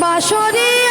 বাসরে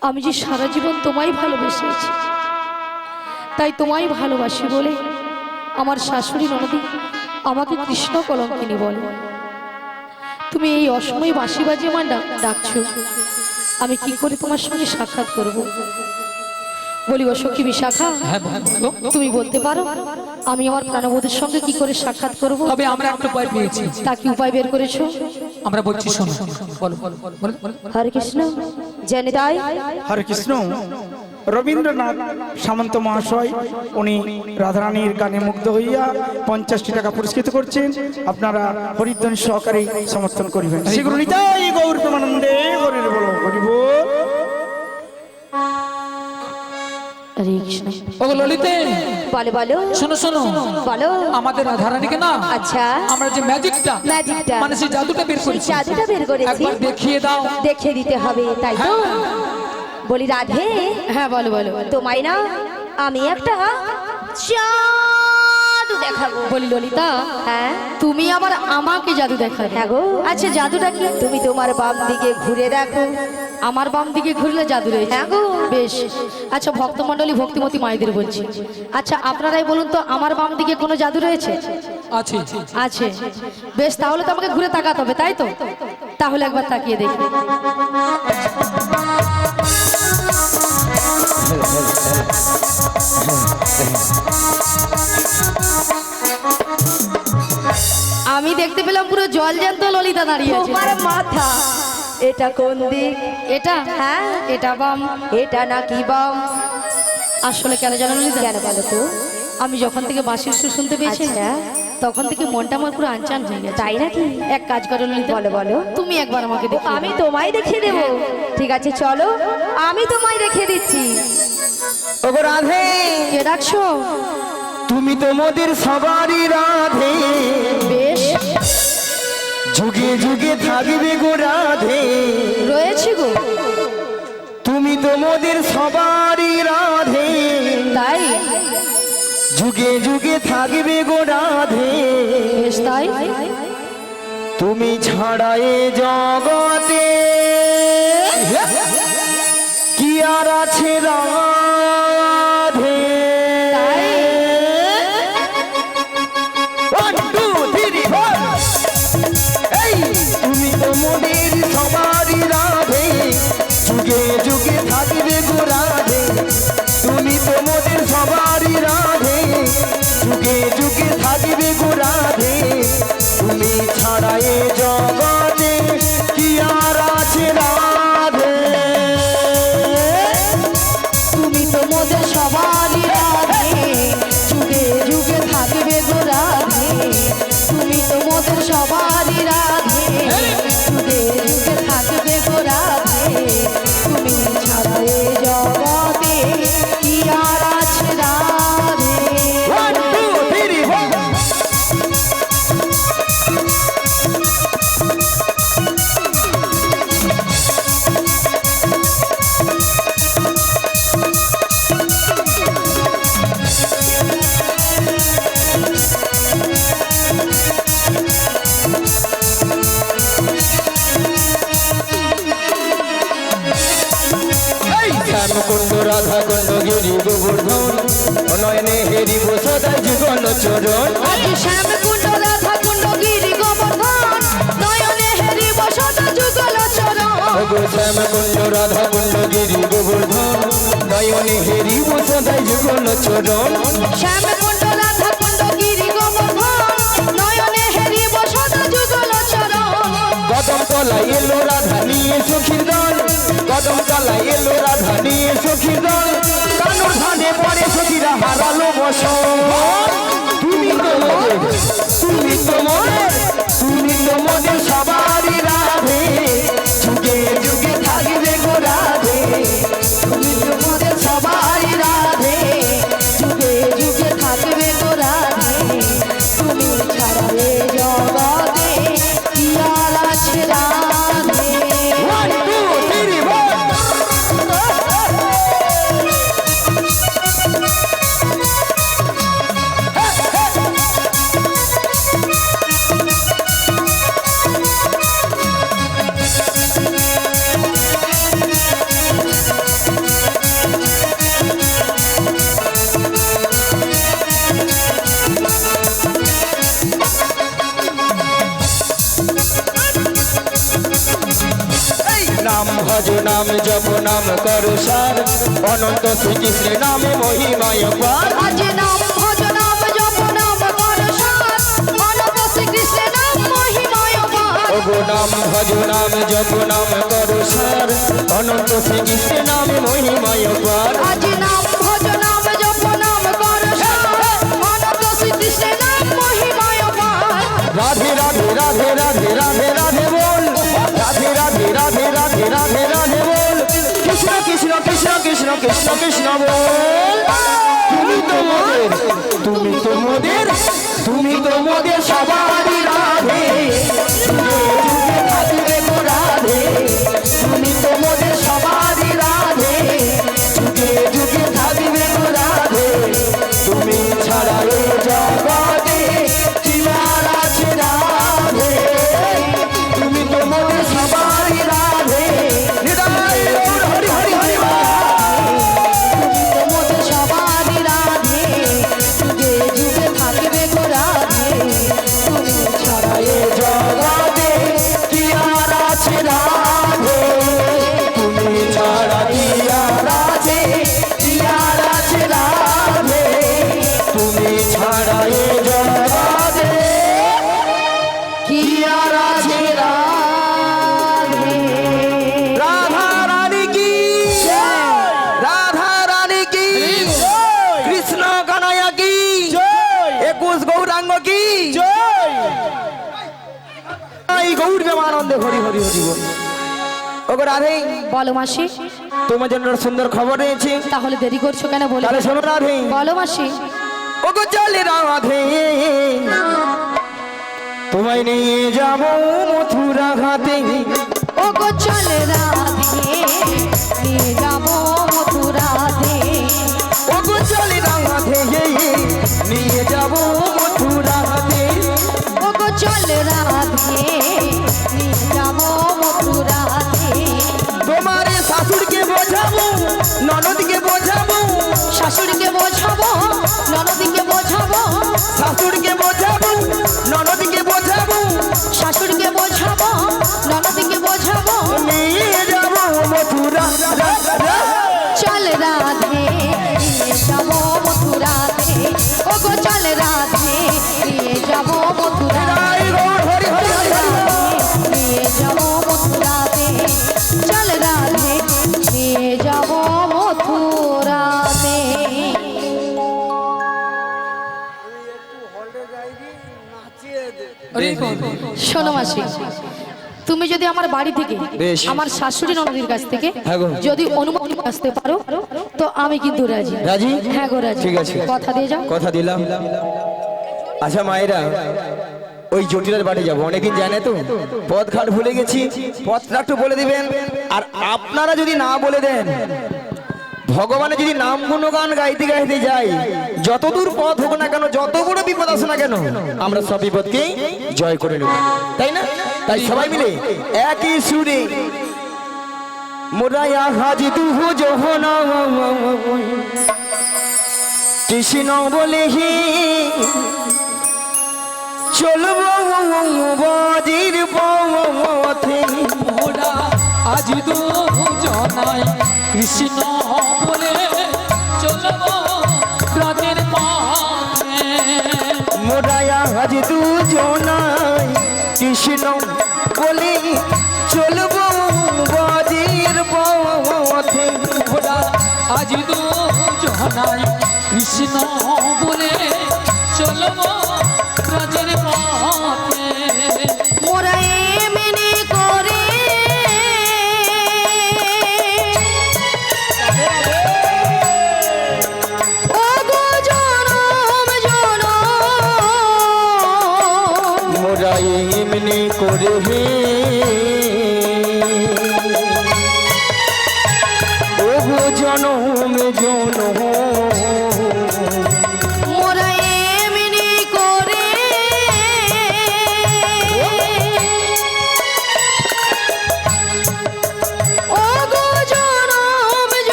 আমি যে সারা জীবন তোমায় ভালোবেসেছি, তাই তোমায় ভালোবাসি বলে আমার শাশুড়ি ননদী আমাকে কৃষ্ণ কলঙ্কিনী বলে। তুমি এই অসময়ে বাঁশি বাজিয়ে আমার ডাক- ডাকছো। আমি কি করে তোমার সঙ্গে সাক্ষাৎ করব? বলি ও সখী বিশাখা হ্যাঁ তুমি বলতে পারো আমি আমার প্রাণবধূর সঙ্গে কি করে সাক্ষাৎ করব? তবে আমরা একটা উপায় পেয়েছি। তা কি উপায় বের করেছ? আমরা বলছি শোনো বলো বলো বলো বলো হরে কৃষ্ণ জেনে তাই হরে কৃষ্ণ রবীন্দ্রনাথ সামন্ত মহাশয় উনি রাধারানীর গানে মুগ্ধ হইয়া পঞ্চাশটি টাকা পুরস্কৃত করছেন। আপনারা হরিদ্বন সহকারে সমর্থন করিবেন। সেগুলো নিতাই গৌর প্রেমানন্দে হরির বলো হরিব হরে কৃষ্ণ। ও ললিতে। বলো বলো। শোনো শোনো। বলো। আমাদের রাধারানীকে না আচ্ছা। আমরা যে ম্যাজিকটা ম্যাজিকটা। মানে সেই জাদুটা বের সেই করেছি। জাদুটা বের করেছি। একবার দেখিয়ে দাও। দেখে দিতে হবে তাই তো? বলি রাধে। হ্যাঁ বলো বলো তোমায় না আমি একটা জাদু দেখাবো। বলি ললিতা হ্যাঁ? তুমি আবার আমাকে জাদু দেখাবে হ্যাঁ গো। আচ্ছা জাদুটা কি? তুমি তোমার বাম দিকে ঘুরে দেখো। আমার বাম দিকে ঘুরলে জাদু রয়েছে। হ্যাঁ গো। বেশ। আচ্ছা ভক্তমণ্ডলী ভক্তিমতী মায়েদের বলছি। আচ্ছা আপনারাই বলুন তো আমার বাম দিকে কোনো জাদু রয়েছে? আছে। আছে। বেশ তাহলে তো আমাকে ঘুরে তাকাতে হবে তাই তো? তাহলে একবার তাকিয়ে দেখি। আমি দেখতে পেলাম পুরো জল জ্যান্ত ললিতা দাঁড়িয়ে আছে। মাথা। এটা কোন দিক? এটা? হ্যাঁ। এটা বাম। এটা নাকি বাম? আসলে কেন জানো কেন বলো তো? আমি যখন থেকে বাঁশির সুর শুনতে পেয়েছি আচ্ছা। তখন থেকে মনটা আমার পুরো আনচান হয়ে গেছে। তাই নাকি? এক কাজ করো বলো বলো। তুমি একবার আমাকে দেখো আমি তোমায় দেখিয়ে দেবো। ঠিক আছে চলো। আমি তোমায় দেখিয়ে দিচ্ছি। ওগো রাধে। কে ডাকছো? তুমি তো মোদের সবারই রাধে। যুগে যুগে থাকবে গো রাধে। রয়েছে গো। তুমি তো মোদের সবারই রাধে। তাই? যুগে যুগে থাকবে গো রাধে। তাই? তুমি ছাড়াই জগতে। কি আর আছে রাধে? ওগো শ্যামকুণ্ড রাধা কুণ্ড গিরি গোবর্ধন নয়নে হেরিব সদাই যুগল চরণ রাধা কুণ্ড গিরি গোবর্ধন নয়নে হেরি বসত যুগল চরণ কদম তলায় এলো রাধা নিয়ে সখীর দল কদম তলায় এলো রাধা নিয়ে সখীর দল কানুর ধানে পরে সখীরা হারালো বসন তুমি তো তুমি তো তুমি তো সবারই রাধে। নাম জপ নাম করো সার। অনন্ত শ্রীকৃষ্ণের নামে মহিমায় পার। আজ নাম ভজ নাম জপ নাম কর সার। অনন্ত শ্রীকৃষ্ণের নাম মহিমায় পার। ওগো নাম ভজ নাম জপ নাম করো সার। অনন্ত শ্রীকৃষ্ণের নামে মহিমায় পার। আজ নাম ভজ নাম জপ নাম কর সার। অনন্ত শ্রীকৃষ্ণের নাম মহিমায় পার। রাধে রাধে রাধে রাধে রাধে রাধে। কৃষ্ণ কৃষ্ণ কৃষ্ণ বল। তুমি তো মোদের তুমি তুমি সবারই ওগো রাধে। বলো মাসি। তোমার জন্য সুন্দর খবর রয়েছে। তাহলে দেরি করছ কেন বলে তাহলে শোনো রাধে। বলো মাসি। ওগো চলে রাধে। তোমায় নিয়ে যাব মথুরা ঘাতে ও চলে রাধে নিয়ে যাব মথুরাতে ওগো চলে রাধে নিয়ে ননদকে বোঝাবো। শাশুড়িকে বোঝাবো ননদকে বোঝাবো। শাশুড়িকে বোঝাবো। ননদকে শোনো মাসি তুমি যদি আমার বাড়ি থেকে আমার শাশুড়ি ননদির কাছ থেকে হ্যাঁ। যদি অনুমতি আসতে পারো তো আমি কিন্তু রাজি। রাজি? হ্যাঁ গো রাজি। ঠিক আছে। কথা দিয়ে যাও। কথা দিলাম। আচ্ছা মায়েরা ওই জটিলার বাড়ি যাব। অনেকদিন জানে তো? পথ ঘাট ভুলে গেছি। পথটা একটু বলে দিবেন। আর আপনারা যদি না বলে দেন ভগবানের যদি নাম গুণগান গাইতে গাইতে যাই, যতদূর পথ হোক না কেন, যত বড় বিপদ আসে না কেন, আমরা সব বিপদকেই জয় করে নেব। তাই না? তাই সবাই মিলে একই সুরে, মোরায়া হাজি দুহু জোহনা কৃষ্ণ বলে হি, চলব বাজির পথে। মোরা আজ দু জনাই কৃষ্ণ বলে চলব ব্রজের পথে। মোরায়া আজ দুজনাই কৃষ্ণ বলে চলব বাজির পথে। মোরা আজ দু জনাই কৃষ্ণ বলে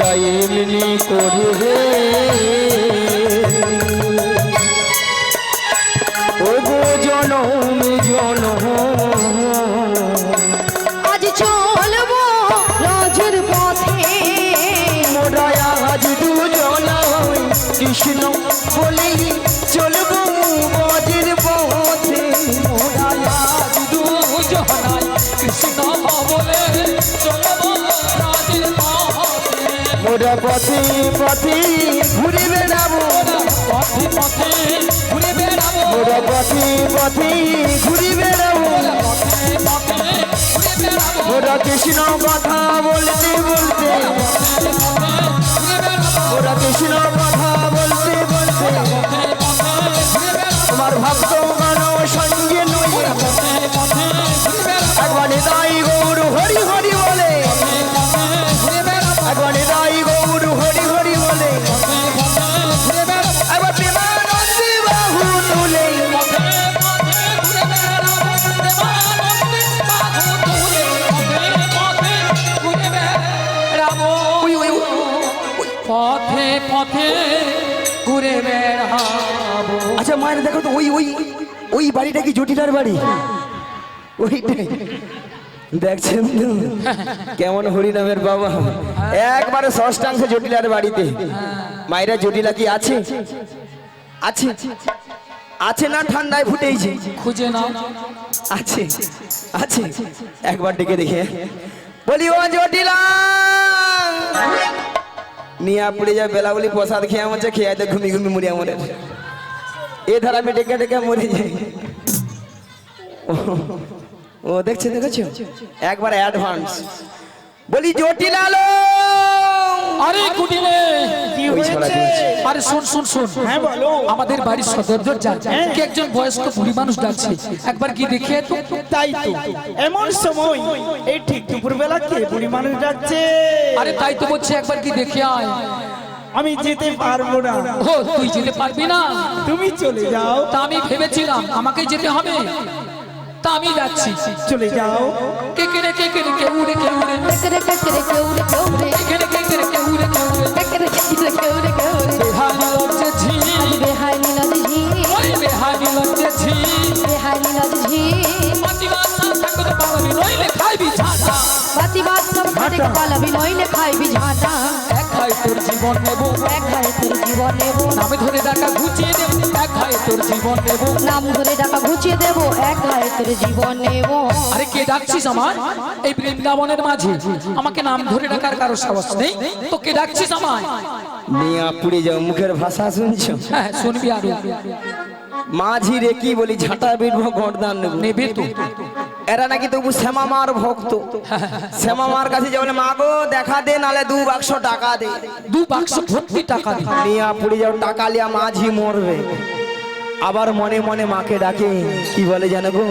মোরা এমনি করে হে। ওগো জনম জনম মোরা পথে পথে ঘুরে বেড়াবো পথে পথে ঘুরে বেড়াবো মোরা পথে পথে ঘুরে বেড়াবো মোরা কৃষ্ণ কথা বলতে বলতে। মোরা কৃষ্ণ কথা বলতে বলতে। তোমার ভক্ত ওই বাড়িটা কি জটিলার বাড়ি? ওইটাই। দেখছেন তো? কেমন হরিনামের বাবা। একবারে ষষ্ঠাংশ জটিলার বাড়িতে। মায়েরা জটিলা কি আছে? আছে। আছে না ঠান্ডায় ফুটেইছে? খুঁজে নাও। আছে। আছে। একবার ডেকে দেখে। বলি ও জটিলা! নিয়ে পড়ে যায় বেলা বলি প্রসাদ খেয়ে আমার খেয়ে ঘুমি ঘুমি মরি আমার। এ ধারা আমি ডেকে ডেকে মরে যাই। ও- ও দেখছে? দেখেছ একবার অ্যাডভান্স বলি জটিলা লো আরে কুটিলে। আরে শুন শুন শুন। হ্যাঁ বলো। আমাদের বাড়ির সদর দরজা কে একজন বয়স্ক বুড়ি মানুষ ডাকছে? একবার কি দেখে তো। তাই তো। এমন সময় এই ঠিক দুপুর বেলা কে বুড়ি মানুষ ডাকছে? আরে তাই তো বলছে একবার কি দেখে আয়। আমি যেতে পারব না। ও তুই যেতে পারবি না? তুমি চলে যাও। তা আমি ভেবেছিলাম আমাকে যেতে হবে। তা আমি যাচ্ছি চলে যাও কে কে রে কে কে রে কে উড়ে কে উড়ে কে রে কে কে রে কে উড়ে কে উড়ে কেরে কেউরে কেউরে বেহানি লজ্জে ঝি ঝি ওই বেহানি লজ্জে ঝি ঝি না নইলে খাইবি ঝাঁটা সব খাটে পালাবি নইলে খাইবি ঝাঁটা এক খাই তোর জীবন নেব এক ঘায়ে তোর জীবন নেব নামে ধরে ডাকা ঘুচিয়ে দেব তোর জীবন নেব। নাম ধরে টাকা ঘুচিয়ে দেব এক ঘায়ে তোর জীবন নেব। আরে কে ডাকছিস আমার? এই বৃন্দাবনের মাঝে। আমাকে নাম ধরে ডাকার কারও সাহস নেই। তো কে ডাকছিস আমায়? নিয়ে পুড়ে যাও মুখের ভাষা শুনছো? হ্যাঁ শুনবি আরও। মাঝি রে কি বলি ঝাঁটা বিড়ব গরদান নেব। নেবে তো। এরা নাকি তবু শ্যামা মার ভক্ত। শ্যামা মার কাছে যে মা গো দেখা দে নালে দু বাক্স টাকা দে। দু বাক্স ভর্তি টাকা দি। নিয়া পুড়ে যাও টাকা লিয়া মাঝি মরবে। আবার মনে মনে মাকে ডাকে। কি বলে জানো গো?